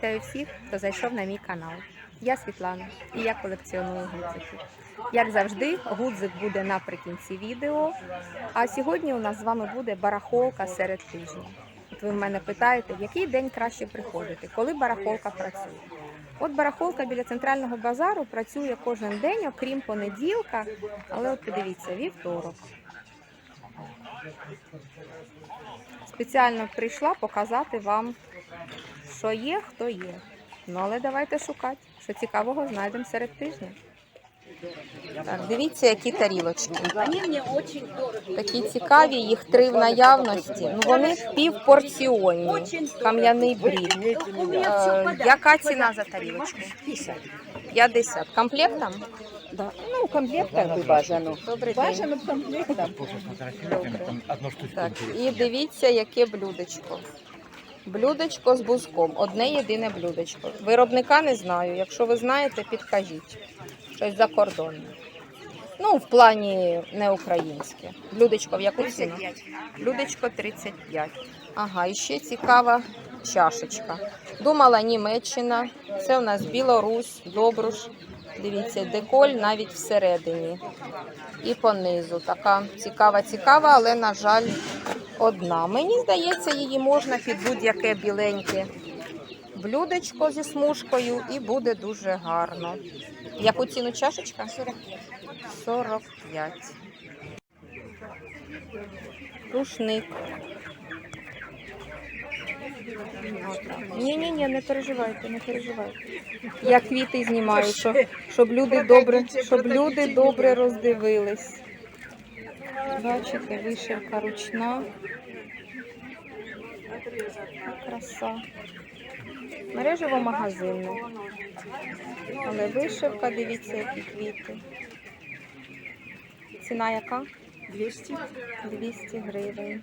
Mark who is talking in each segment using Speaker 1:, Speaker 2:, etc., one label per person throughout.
Speaker 1: Вітаю всіх, хто зайшов на мій канал. Я Світлана і я колекціоную гудзики. Як завжди, гудзик буде наприкінці відео. А сьогодні у нас з вами буде барахолка серед тижня. От ви в мене питаєте, в який день краще приходити, коли барахолка працює. От барахолка біля центрального базару працює кожен день, окрім понеділка, але от подивіться, вівторок. Спеціально прийшла показати вам, що є, хто є. Ну, але давайте шукати, що цікавого знайдемо серед тижня. Так, дивіться, які тарілочки. Такі цікаві, їх три в наявності. Ну вони півпорціонні. Кам'яний брід. Е, яка ціна за тарілочку?
Speaker 2: 50.
Speaker 1: 50. Комплектом?
Speaker 2: Да. Ну, комплект как бы бажано.
Speaker 1: Добрий день.
Speaker 2: Бажано комплектом.
Speaker 3: Одну штучку.
Speaker 1: Так, і дивіться, яке блюдечко. Блюдечко з бузком. Одне єдине блюдечко. Виробника не знаю. Якщо ви знаєте, підкажіть. Щось закордонне. Ну, в плані не українське. Блюдечко в яку ціну?
Speaker 2: 35.
Speaker 1: Блюдечко 35. Ага, і ще цікава чашечка. Думала Німеччина. Це у нас Білорусь, Добруш. Дивіться, деколь навіть всередині. І понизу. Така цікава, цікава, але, на жаль, одна. Мені здається, її можна під будь-яке біленьке блюдечко зі смужкою і буде дуже гарно. Яку ціну чашечка?
Speaker 2: 45.
Speaker 1: 45. Рушник. Ні, ні, ні, не переживайте, не переживайте. Я квіти знімаю, щоб, щоб люди добре, щоб люди добре роздивились. Бачите, вишивка ручна. Краса. Мережево магазинне. Але вишивка, дивіться, які квіти. Ціна яка?
Speaker 2: 200.
Speaker 1: 200 гривень.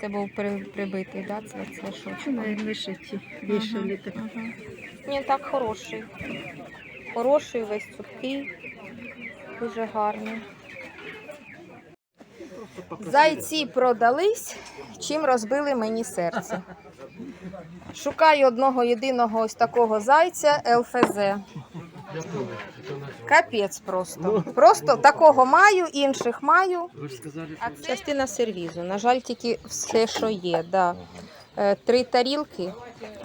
Speaker 1: Це був при, прибитий, да? Це, це що?
Speaker 2: Вышите. Вешали так.
Speaker 1: Ага. Ні, так хороший. Хороший, весь цупкий, дуже гарний. Зайці продались, чим розбили мені серце. Шукаю одного єдиного ось такого зайця ЛФЗ. Капець просто. Просто такого маю, інших маю.
Speaker 3: Ви ж сказали,
Speaker 1: А це частина сервізу. На жаль, тільки все, що є. Да. Е, Три тарілки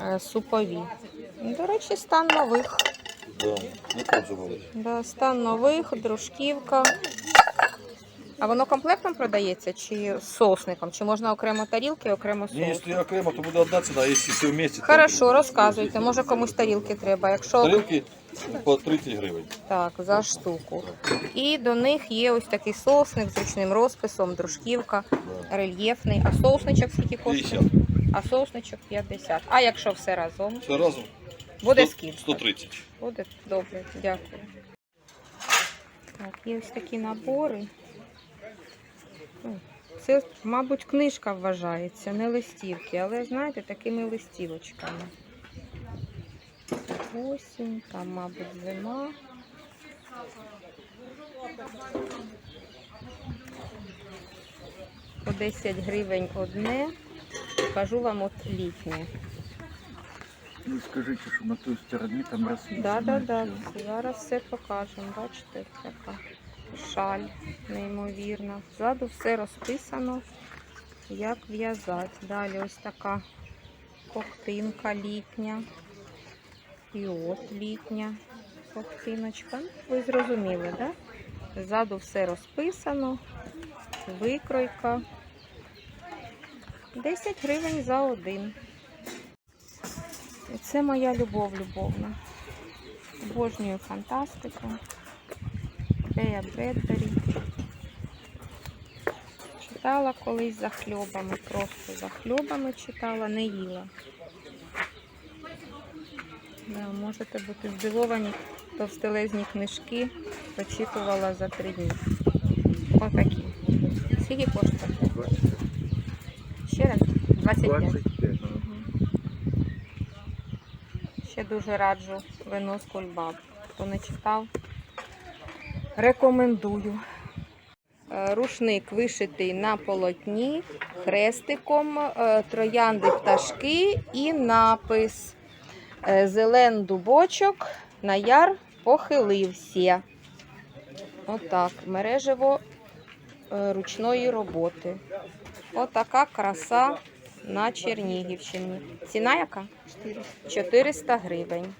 Speaker 1: е, супові. До речі, стан нових.
Speaker 3: Да, не.
Speaker 1: Да, стан нових, дружківка. А воно комплектом продається чи з соусником? Чи можна окремо тарілки, окремо соус?
Speaker 3: если окремо, то буде одна ціна, а якщо все вместе, то
Speaker 1: Хорошо, розказуйте. Може комусь тарілки треба. Якщо
Speaker 3: тарілки по 30 гривень.
Speaker 1: так, за штуку. І до них є ось такий соусник з ручним розписом, дружківка, рельєфний. А соусничок скільки коштує?
Speaker 3: 50.
Speaker 1: А соусничок 50. А якщо все разом?
Speaker 3: Все разом?
Speaker 1: Буде
Speaker 3: 100
Speaker 1: скидка.
Speaker 3: 130.
Speaker 1: Буде добре, дякую. Так, є ось такі набори. Ну, Це, мабуть, книжка вважається, не листівки, але знаєте, такими листівочками. Осінь, там, мабуть, зима. По 10 гривень одне. Покажу вам от літнє.
Speaker 4: Ну, скажите, что на той стороне там.
Speaker 1: Да, да, да.
Speaker 4: всё.
Speaker 1: Зараз все покажемо. Бачите, така шаль неймовірна. Ззаду все розписано, як в'язати. Далі ось така ковтинка літня. І от літня ковтиночка. Ви зрозуміли, так? Да? Ззаду все розписано. Викройка. 10 гривень за один. І це моя любов любовна. Обожнюю фантастику. Рея Бредбері. Читала колись за хльобами, просто за хльобами читала, не їла. Да, можете бути здивовані, товстелезні книжки прочитувала за три дні. Отакі. Скільки коштує? Ще раз? 25.
Speaker 4: 25.
Speaker 1: Мгм. Ще дуже раджу вино з кульбаб. Хто не читав, рекомендую. Е, Рушник вишитий на полотні хрестиком, е, троянди пташки і напис е, Зелен дубочок на яр похилився. Отак, мережево е, ручної роботи. Отака краса на Чернігівщині. Ціна яка? 400 гривень.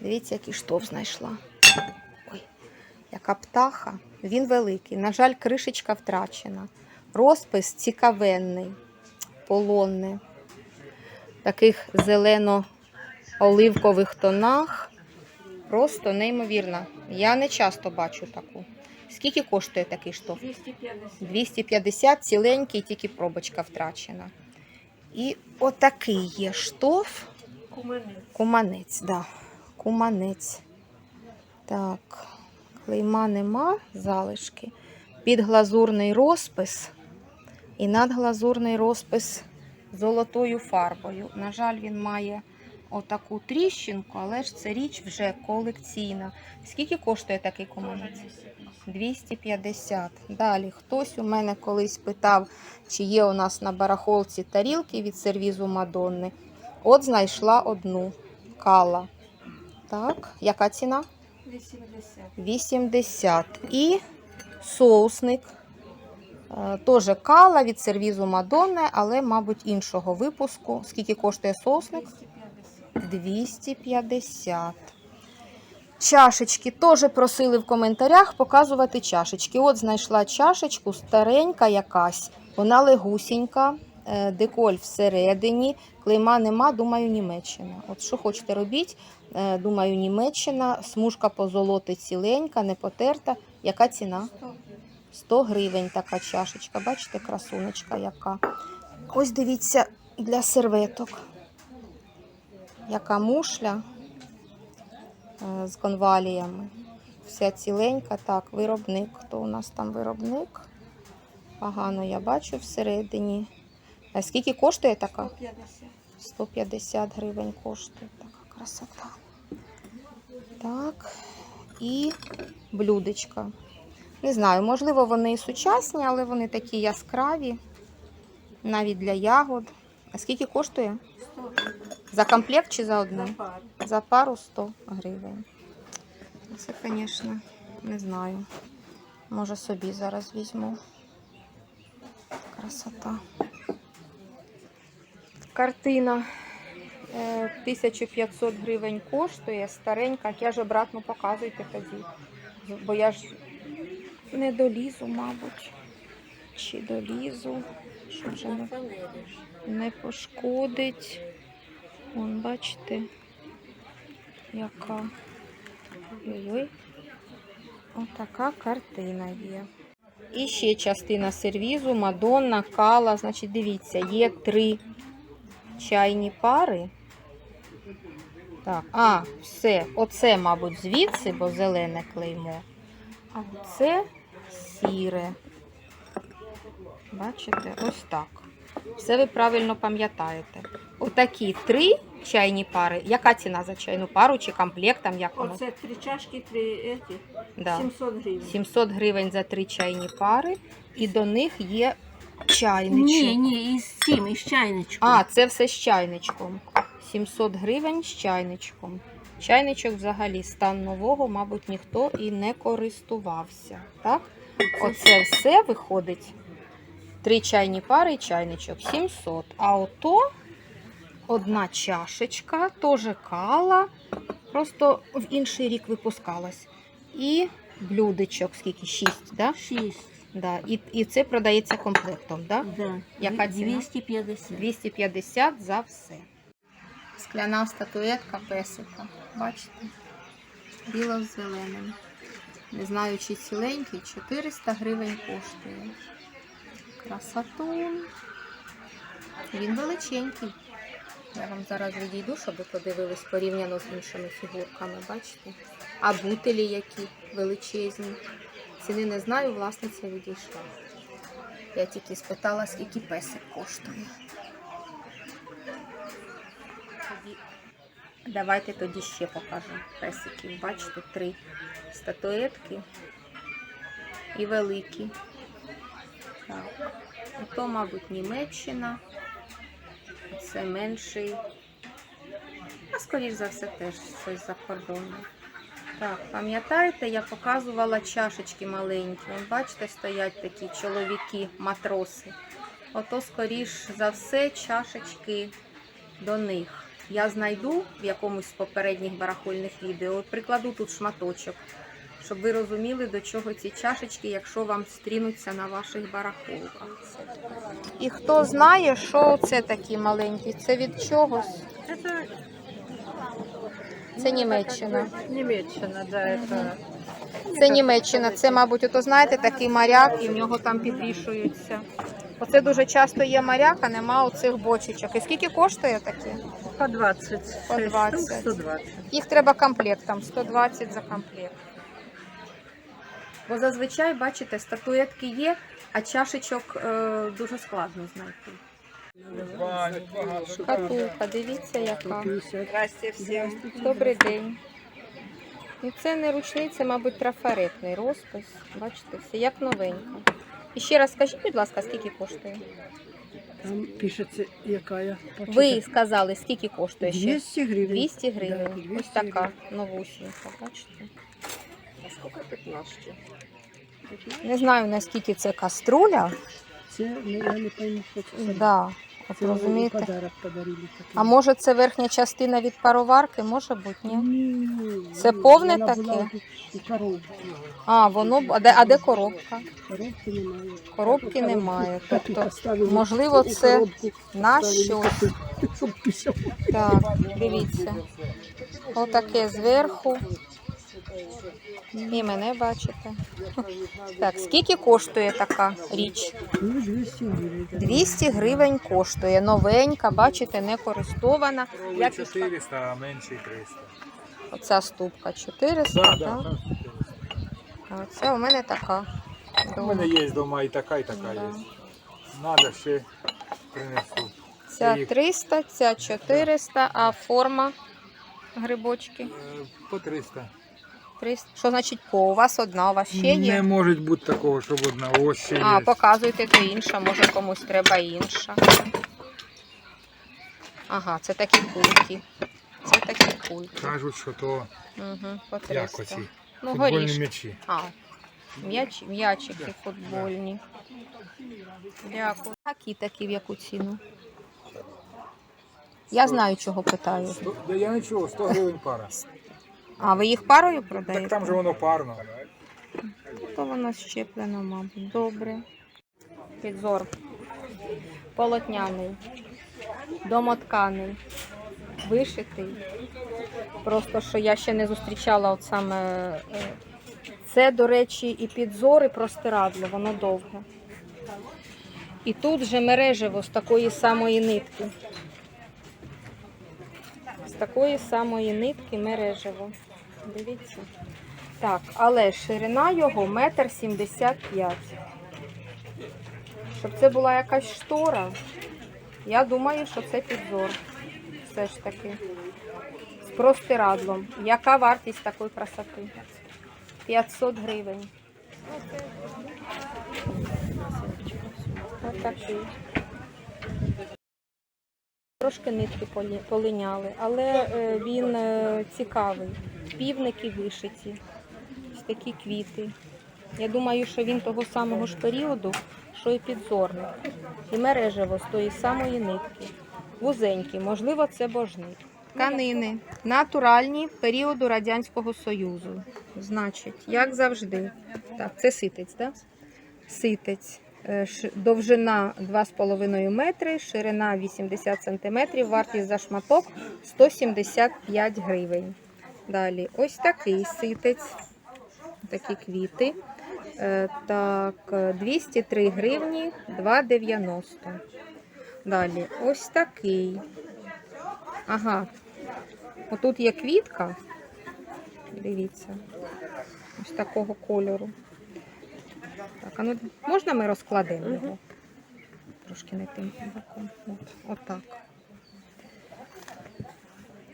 Speaker 1: Дивіться, який штоф знайшла. Ой, яка птаха. Він великий. На жаль, кришечка втрачена. Розпис цікавенний, полонний. Таких зелено-оливкових тонах. Просто неймовірно. Я не часто бачу таку. Скільки коштує такий штоф?
Speaker 2: 250.
Speaker 1: 250 ціленький, тільки пробочка втрачена. І отакий є штоф.
Speaker 2: Куманець.
Speaker 1: Куманець, да. Куманець. Так, клейма нема, залишки. Підглазурний розпис і надглазурний розпис золотою фарбою. На жаль, він має отаку тріщинку, але ж це річ вже колекційна. Скільки коштує такий куманець? 250. Далі хтось у мене колись питав, чи є у нас на барахолці тарілки від сервізу Мадонни. От знайшла одну кала. Так, яка ціна?
Speaker 2: 80.
Speaker 1: 80. І соусник. Е, Теж кала від сервізу Мадонни, але, мабуть, іншого випуску. Скільки коштує соусник?
Speaker 2: 250.
Speaker 1: 250. Чашечки теж просили в коментарях показувати чашечки. От знайшла чашечку, старенька якась, вона легусінька, е, деколь всередині, клейма нема, думаю, Німеччина. От що хочете робіть, Е, думаю, Німеччина, смужка позолоти ціленька, не потерта. Яка ціна? 100 гривень така чашечка. Бачите, красунечка яка. Ось дивіться для серветок. Яка мушля е, з конваліями. Вся ціленька. Так, виробник. Хто у нас там виробник? Погано я бачу всередині. А скільки коштує така?
Speaker 2: 150.
Speaker 1: 150 гривень коштує. Така красота. Так. І блюдечка. Не знаю, можливо, вони і сучасні, але вони такі яскраві. Навіть для ягод. А скільки коштує?
Speaker 2: 100
Speaker 1: За комплект чи за одну?
Speaker 2: за пару.
Speaker 1: За пару 100 гривень. Це, звісно, не знаю. Може собі зараз візьму. Красота. Картина е, 1500 гривень коштує, старенька. як Я ж обратно показуйте тоді. Бо я ж не долізу, мабуть. Чи долізу, щоб вже не, не пошкодить. Вон, бачите, яка. Ой-ой. Отака картина є. І ще частина сервізу, Мадонна, кала. Значить, дивіться, є три чайні пари. Так, а, все. Оце, мабуть, звідси, бо зелене клеймо. А це сіре. Бачите, ось так. Все ви правильно пам'ятаєте. Отакі три чайні пари. Яка ціна за чайну пару чи комплект там як воно?
Speaker 2: Оце три чашки, три еті.
Speaker 1: Да.
Speaker 2: 700 гривень.
Speaker 1: 700 гривень за три чайні пари, і до них є чайничок.
Speaker 2: Ні, ні, із цим, із чайничком.
Speaker 1: А, це все з чайничком. 700 гривень з чайничком. Чайничок взагалі стан нового, мабуть, ніхто і не користувався. Так? Оце все виходить. Три чайні пари і чайничок 700. А ото одна чашечка, теж кала, просто в інший рік випускалась. І блюдечок, скільки? Шість, да?
Speaker 2: 6.
Speaker 1: Да. І, і це продається комплектом, да?
Speaker 2: Да.
Speaker 1: Яка ціна?
Speaker 2: 250.
Speaker 1: 250 за все. Скляна статуетка песика. Бачите? Біло з зеленим. Не знаю, чи ціленький, 400 гривень коштує. Красотун. Він величенький. Я вам зараз відійду, щоб ви подивились порівняно з іншими фігурками. Бачите? А бутилі які величезні. Ціни не знаю, власниця відійшла. Я тільки спитала, скільки песик коштує. Давайте тоді ще покажу песиків. Бачите, три статуетки. і великі. Так. То, мабуть, Німеччина. Це менший. А скоріш за все теж щось закордонне. Так, пам'ятаєте, я показувала чашечки маленькі. Бачите, стоять такі чоловіки, матроси. Ото, скоріш за все, чашечки до них. Я знайду в якомусь з попередніх барахольних відео, прикладу тут шматочок, щоб ви розуміли, до чого ці чашечки, якщо вам стрінуться на ваших барахолках. І хто знає, що це такі маленькі? Це від чогось? Це Німеччина.
Speaker 2: Німеччина, да, это...
Speaker 1: Це Німеччина. Це, мабуть, ото знаєте, такий моряк, і в нього там підвішуються. Оце дуже часто є моряк, а нема оцих бочечок. І скільки коштує такі?
Speaker 2: По 20.
Speaker 1: По 20.
Speaker 2: 120.
Speaker 1: Їх треба комплектом, 120 за комплект. Бо зазвичай, бачите, статуетки є, а чашечок е, дуже складно знайти. Шкатулка, дивіться яка.
Speaker 2: Здрасте всім.
Speaker 1: Добрий день. Ну, це не ручний, це, мабуть, трафаретний розпис. Бачите, все як новенька. І ще раз скажіть, будь ласка, скільки коштує?
Speaker 5: Там пишеться, яка я.
Speaker 1: Ви сказали, скільки коштує ще?
Speaker 5: 200 гривень.
Speaker 1: 200
Speaker 5: Да, 200
Speaker 1: Ось така новусінька, бачите?
Speaker 2: А скільки 15?
Speaker 1: Не знаю, наскільки це каструля.
Speaker 5: Це, ну, я не пойму, що це.
Speaker 1: Да, от
Speaker 5: Це
Speaker 1: розумієте.
Speaker 5: подарок подарили. такий.
Speaker 1: А може це верхня частина від пароварки? Може бути, ні?
Speaker 5: Ні,
Speaker 1: Це
Speaker 5: ні,
Speaker 1: повне
Speaker 5: вона
Speaker 1: таке?
Speaker 5: була у коробці.
Speaker 1: А, воно б- а де, а де коробка?
Speaker 5: Коробки немає.
Speaker 1: Коробки немає.
Speaker 5: Так,
Speaker 1: Тобто,
Speaker 5: поставили
Speaker 1: можливо,
Speaker 5: у
Speaker 1: це
Speaker 5: коробку,
Speaker 1: на
Speaker 5: поставили
Speaker 1: щось.
Speaker 5: щоб
Speaker 1: Так, дивіться. Отаке зверху. І мене бачите. Так, скільки коштує така річ?
Speaker 5: Ну, 200 гривень.
Speaker 1: коштує. Новенька, бачите, не користована. Як
Speaker 6: 400, а менше 300.
Speaker 1: Оця ступка 400, так?
Speaker 6: да, да.
Speaker 1: А Оце у мене така.
Speaker 6: У мене є вдома і така, і така
Speaker 1: Да.
Speaker 6: є. Надо ще принесу.
Speaker 1: Ця 300, ця 400, а форма грибочки
Speaker 6: Е, По 300.
Speaker 1: 300. Що значить по? У вас одна, у вас ще
Speaker 6: Не
Speaker 1: є?
Speaker 6: може бути такого, щоб одна ось ще
Speaker 1: А, показуйте то інша, може комусь треба інша. Ага, це такі кульки. Це такі кульки.
Speaker 6: Кажуть, що то
Speaker 1: Угу, по
Speaker 6: як оці
Speaker 1: Ну,
Speaker 6: футбольні
Speaker 1: горішки.
Speaker 6: м'ячі.
Speaker 1: А, м'яч, м'ячики футбольні. Дякую. Такі такі в яку ціну? Я знаю, чого питаю.
Speaker 6: Сто- Я нічого, 100 гривень пара.
Speaker 1: А ви їх парою продаєте?
Speaker 6: Так там же воно парно.
Speaker 1: То воно щеплено, мабуть. Добре. Підзор. Полотняний. Домотканий. Вишитий. Просто що я ще не зустрічала от саме. е, Це, до речі, і підзор, і простирадло, воно довге. І тут же мережево з такої самої нитки. З такої самої нитки мережево. Дивіться. Так, але ширина його метр сімдесят п'ять. Щоб це була якась штора, я думаю, що це підзор. Все ж таки. З простирадлом. Яка вартість такої красоти? 500 гривень. Отакий. Трошки нитки полиняли, але е, він е, цікавий. Півники вишиті. Ось такі квіти. Я думаю, що він того самого ж періоду, що і підзорник. І мережево з тої самої нитки. Вузенькі, можливо, це божник. Тканини натуральні періоду Радянського Союзу. Значить, як завжди. Так, це ситець, так? Ситець. Е, Довжина 2,5 метри, ширина 80 см, вартість за шматок 175 гривень. Далі, ось такий ситець, такі квіти. Е, Так, е, 203 гривні, 2,90. Далі, ось такий. Ага. Отут є квітка. Дивіться. Ось такого кольору. Так, а ну можна ми розкладемо його? Трошки не тим боком. От, отак.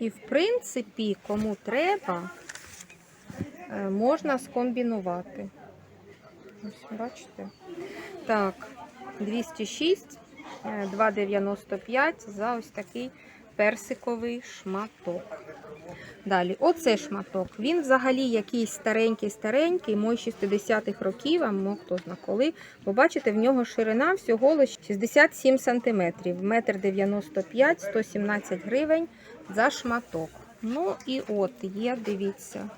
Speaker 1: І в принципі, кому треба, е, можна скомбінувати. Ось, бачите? Так, 206, е, 2,95 за ось такий персиковий шматок. Далі, оце шматок. Він взагалі якийсь старенький-старенький, мой 60-х років, а хто зна коли. Побачите, в нього ширина всього лише 67 см, 1,95 м, 117 гривень за шматок. Ну і от є, дивіться.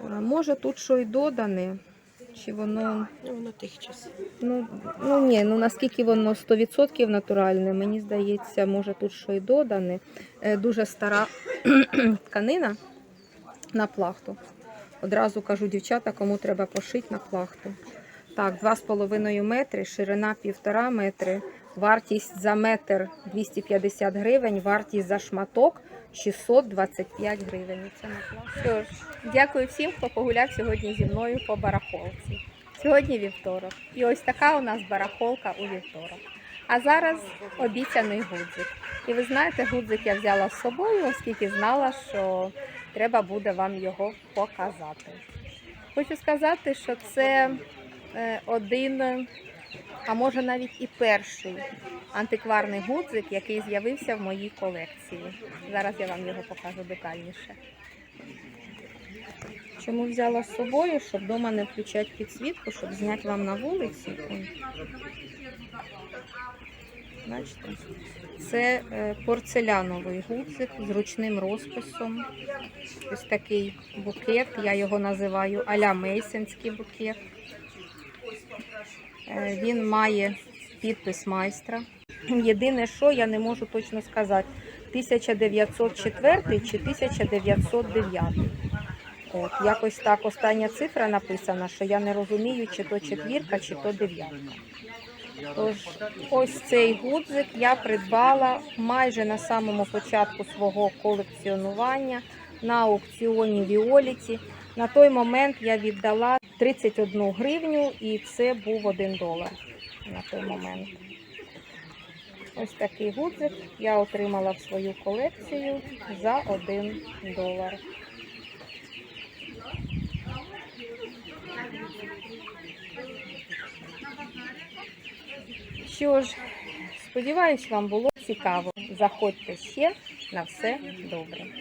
Speaker 1: Е, Може тут що й додане, чи воно.
Speaker 2: Ну, на тих часів.
Speaker 1: Ну, ну ні, ну наскільки воно 100% натуральне, мені здається, може тут що й додане. Е, Дуже стара тканина на плахту. Одразу кажу, дівчата, кому треба пошити на плахту. Так, 2,5 метри, ширина 1,5 метри, вартість за метр 250 гривень, вартість за шматок 625 гривень. Це. Що ж, дякую всім, хто погуляв сьогодні зі мною по барахолці. Сьогодні вівторок. І ось така у нас барахолка у вівторок. А зараз обіцяний гудзик. І ви знаєте, гудзик я взяла з собою, оскільки знала, що треба буде вам його показати. Хочу сказати, що це е, один, а може навіть і перший антикварний гудзик, який з'явився в моїй колекції. Зараз я вам його покажу детальніше. Чому взяла з собою, щоб вдома не включати підсвітку, щоб зняти вам на вулиці. Бачите? Це е, порцеляновий гудзик з ручним розписом. Ось такий букет, я його називаю аля мейсенський букет. Е, Він має підпис майстра. Єдине, що я не можу точно сказати, 1904 чи 1909. От, якось так остання цифра написана, що я не розумію, чи то четвірка, чи то дев'ятка. Тож, ось цей гудзик я придбала майже на самому початку свого колекціонування на аукціоні Віоліті. На той момент я віддала 31 гривню, і це був 1 долар на той момент. Ось такий гудзик я отримала в свою колекцію за 1 долар. Що ж, сподіваюсь, вам було цікаво. Заходьте ще на все добре.